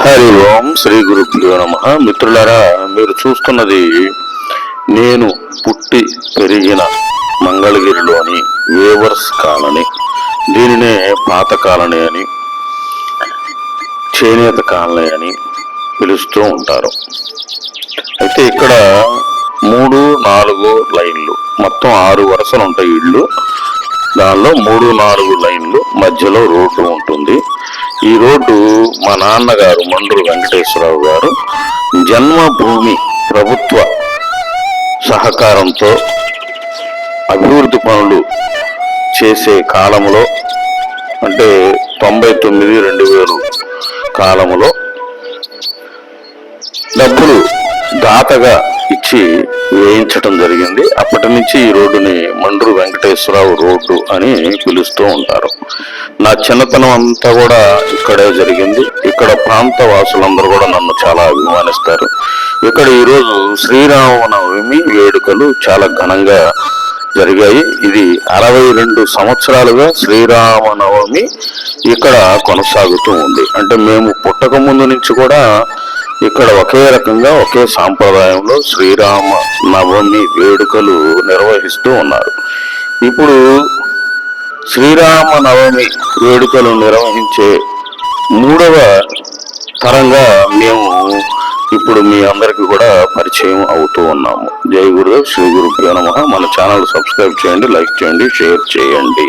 హరి ఓం శ్రీ గురుభ్యో నమ. మిత్రులారా మీరు చూస్తున్నది నేను పుట్టి పెరిగిన మంగళగిరిలోని వేవర్స్ కాలనీ దీనినే పాత కాలనీ అని చేనేత కాలనీ అని పిలుస్తూ ఉంటారు. అయితే ఇక్కడ మూడు నాలుగు లైన్లు మొత్తం ఆరు వరుసలు ఉంటాయి ఇళ్ళు. దానిలో మూడు నాలుగు లైన్లు మధ్యలో రోడ్డు ఉంటుంది. ఈ రోడ్డు మా నాన్నగారు మండ్రు వెంకటేశ్వరరావు గారు జన్మభూమి ప్రభుత్వ సహకారంతో అభివృద్ధి పనులు చేసే కాలంలో అంటే తొంభై తొమ్మిది రెండు వేలు కాలంలో డబ్బులు దాతగా ఇచ్చి వేయించటం జరిగింది. అప్పటి నుంచి ఈ రోడ్డుని మండ్రు వెంకటేశ్వరరావు రోడ్డు అని పిలుస్తూ ఉంటారు. నా చిన్నతనం అంతా కూడా ఇక్కడే జరిగింది. ఇక్కడ ప్రాంత వాసులందరూ కూడా నన్ను చాలా అభిమానిస్తారు. ఇక్కడ ఈరోజు శ్రీరామనవమి వేడుకలు చాలా ఘనంగా జరిగాయి. ఇది అరవై రెండు సంవత్సరాలుగా శ్రీరామనవమి ఇక్కడ కొనసాగుతూ ఉంది. అంటే మేము పుట్టక ముందు నుంచి కూడా ఇక్కడ ఒకే రకంగా ఒకే సాంప్రదాయంలో శ్రీరామ నవమి వేడుకలు నిర్వహిస్తూ ఉన్నారు. ఇప్పుడు శ్రీరామ నవమి వేడుకలు నిర్వహించే మూడవ తరంగా మేము ఇప్పుడు మీ అందరికీ కూడా పరిచయం అవుతూ ఉన్నాము. జై గురుదేవ్ శ్రీ గురు నమ. మన ఛానల్ సబ్స్క్రైబ్ చేయండి లైక్ చేయండి షేర్ చేయండి.